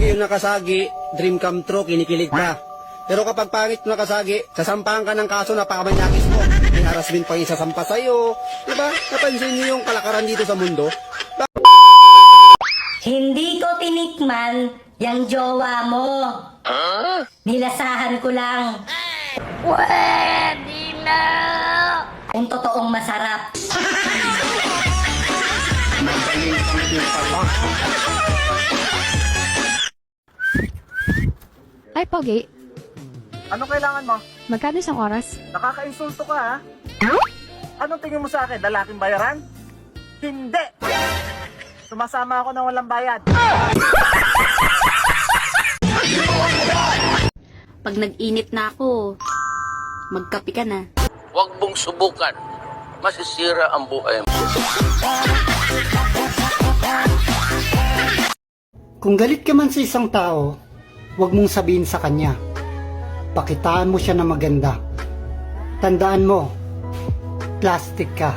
pogi yung nakasagi, dream come true, kinikilig ka. Pero kapag pangit yung nakasagi, sasampahan ka ng kaso na pakamanyakis mo. May harassment pang isasampa sa'yo. Diba? Napansin niyo yung kalakaran dito sa mundo? Hindi ko tinikman yung jowa mo. Nilasahan ko lang. Pwede na! Kung totoong masarap. Ay, Pogi. Anong kailangan mo? Magkano isang oras? Nakaka-insulto ka ha? Anong tingin mo sa akin? Lalaking bayaran? Hindi! Sumasama ako ng walang bayad. Pag nag-init na ako, magkapi ka na. Huwag mong subukan. Masisira ang buhay mo. Kung galit ka man sa isang tao, huwag mong sabihin sa kanya. Pakitaan mo siya na maganda. Tandaan mo, plastic ka.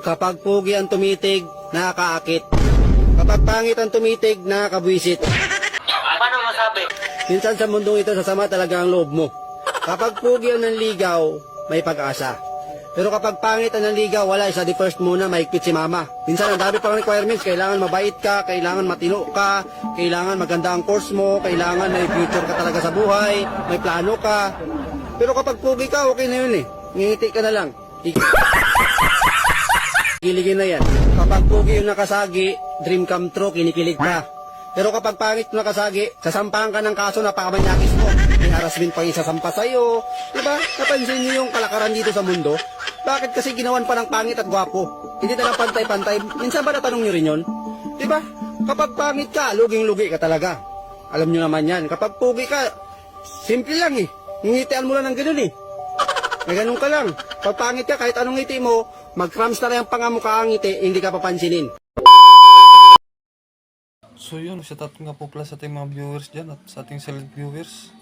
Kapag pogi ang tumitig, nakakaakit. Kapag pangit ang tumitig, nakakabwisit. Paano masabi? Minsan sa mundong ito, sasama talaga ang loob mo. Kapag pogi ang nanligaw, may pag-asa. Pero kapag pangit ang nanligaw, wala, isa di first muna, mahigpit si mama. Minsan ang dami pang requirements, kailangan mabait ka, kailangan matino ka, kailangan maganda ang course mo, kailangan may future ka talaga sa buhay, may plano ka. Pero kapag pogi ka, okay na yun eh. Ngingiti ka na lang. Ik- Kiligin na yan. Kapag pogi yung nakasagi, dream come true, kinikilig ka. Pero kapag pangit yung nakasagi, sasampahan ka ng kaso na pakamanyakis mo. May harassment pang isasampa sa'yo. Diba? Napansin niyo yung kalakaran dito sa mundo? Bakit kasi ginawan pa ng pangit at gwapo? Hindi na lang pantay-pantay. Minsan ba natanong niyo rin yun? Diba? Kapag pangit ka, luging-lugi ka talaga. Alam niyo naman yan. Kapag pugi ka, simple lang eh. Ngingitian mo lang ng ganun eh. May ganun ka lang. Pag pangit ka, kahit anong ngiti mo, mag-cramps na rin ang pangamukha ang ngiti, hindi ka papansinin. So yun, shout out nga po pala sa ating mga viewers dyan at sa ating select viewers.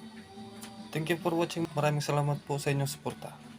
Thank you for watching. Maraming salamat po sa inyong suporta.